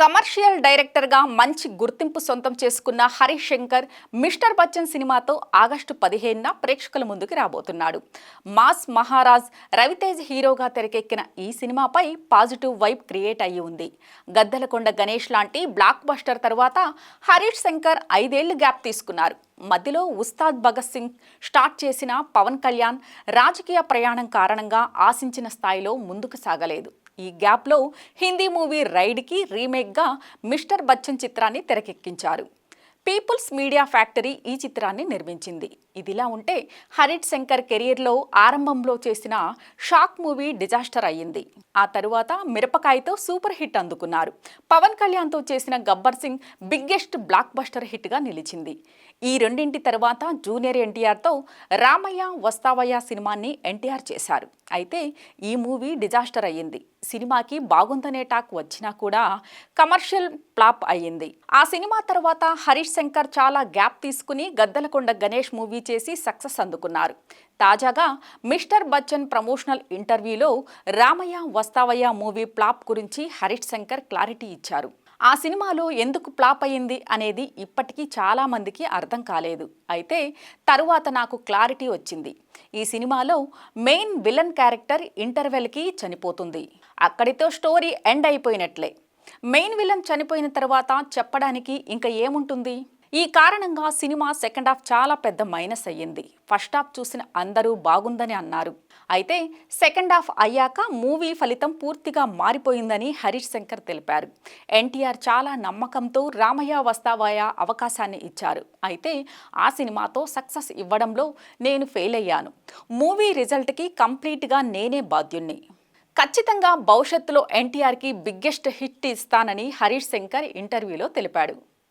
Commercial డైరెక్టర్గా మంచి గుర్తింపు సొంతం చేసుకున్న హరీష్ శంకర్ మిస్టర్ బచ్చన్ సినిమాతో ఆగస్టు పదిహేనున ప్రేక్షకుల ముందుకు రాబోతున్నాడు. మాస్ మహారాజ్ రవితేజ్ హీరోగా తెరకెక్కిన ఈ సినిమాపై పాజిటివ్ వైబ్ క్రియేట్ అయ్యి ఉంది. గద్దలకొండ గణేష్ లాంటి బ్లాక్ బస్టర్ తర్వాత హరీష్ శంకర్ ఐదేళ్ళు గ్యాప్ తీసుకున్నారు. మధ్యలో ఉస్తాద్ భగత్ సింగ్ స్టార్ట్ చేసిన పవన్ కళ్యాణ్ రాజకీయ ప్రయాణం కారణంగా ఆశించిన స్థాయిలో ముందుకు సాగలేదు. ఈ గ్యాప్లో హిందీ మూవీ రైడ్కి రీమేక్గా మిస్టర్ బచ్చన్ చిత్రాన్ని తెరకెక్కించారు. పీపుల్స్ మీడియా ఫ్యాక్టరీ ఈ చిత్రాన్ని నిర్మించింది. ఇదిలా ఉంటే హరిట్ శంకర్ కెరియర్లో ఆరంభంలో చేసిన షాక్ మూవీ డిజాస్టర్ అయ్యింది. ఆ తరువాత మిరపకాయతో సూపర్ హిట్ అందుకున్నారు. పవన్ కళ్యాణ్తో చేసిన Gabbar Singh biggest blockbuster హిట్గా నిలిచింది. ఈ రెండింటి తర్వాత జూనియర్ ఎన్టీఆర్తో రామయ్య వస్తావయ్య సినిమాని ఎన్టీఆర్ చేశారు. అయితే ఈ మూవీ డిజాస్టర్ అయ్యింది. సినిమాకి బాగుందనే టాక్ వచ్చినా కూడా కమర్షియల్ ఫ్లాప్ అయ్యింది. ఆ సినిమా తర్వాత హరీష్ శంకర్ చాలా గ్యాప్ తీసుకుని గద్దలకొండ గణేష్ మూవీ చేసి సక్సెస్ అందుకున్నారు. తాజాగా మిస్టర్ బచ్చన్ ప్రమోషనల్ ఇంటర్వ్యూలో రామయ్య వస్తావయ్య మూవీ ఫ్లాప్ గురించి హరీష్ శంకర్ క్లారిటీ ఇచ్చారు. ఆ సినిమాలో ఎందుకు ఫ్లాప్ అయింది అనేది ఇప్పటికీ చాలామందికి అర్థం కాలేదు. అయితే తరువాత నాకు క్లారిటీ వచ్చింది. ఈ సినిమాలో మెయిన్ విలన్ క్యారెక్టర్ ఇంటర్వెల్కి చనిపోతుంది. అక్కడితో స్టోరీ ఎండ్ అయిపోయినట్లే. మెయిన్ విలన్ చనిపోయిన తర్వాత చెప్పడానికి ఇంకా ఏముంటుంది? ఈ కారణంగా సినిమా సెకండ్ హాఫ్ చాలా పెద్ద మైనస్ అయ్యింది. ఫస్ట్ హాఫ్ చూసిన అందరూ బాగుందని అన్నారు. అయితే సెకండ్ హాఫ్ అయ్యాక మూవీ ఫలితం పూర్తిగా మారిపోయిందని హరీష్ శంకర్ తెలిపారు. ఎన్టీఆర్ చాలా నమ్మకంతో రామయ్య వస్తావాయ అవకాశాన్ని ఇచ్చారు. అయితే ఆ సినిమాతో సక్సెస్ ఇవ్వడంలో నేను ఫెయిల్ అయ్యాను. మూవీ రిజల్ట్కి కంప్లీట్గా నేనే బాధ్యుణ్ణి. ఖచ్చితంగా భవిష్యత్తులో ఎన్టీఆర్కి బిగ్గెస్ట్ హిట్ ఇస్తానని హరీష్ శంకర్ ఇంటర్వ్యూలో తెలిపాడు.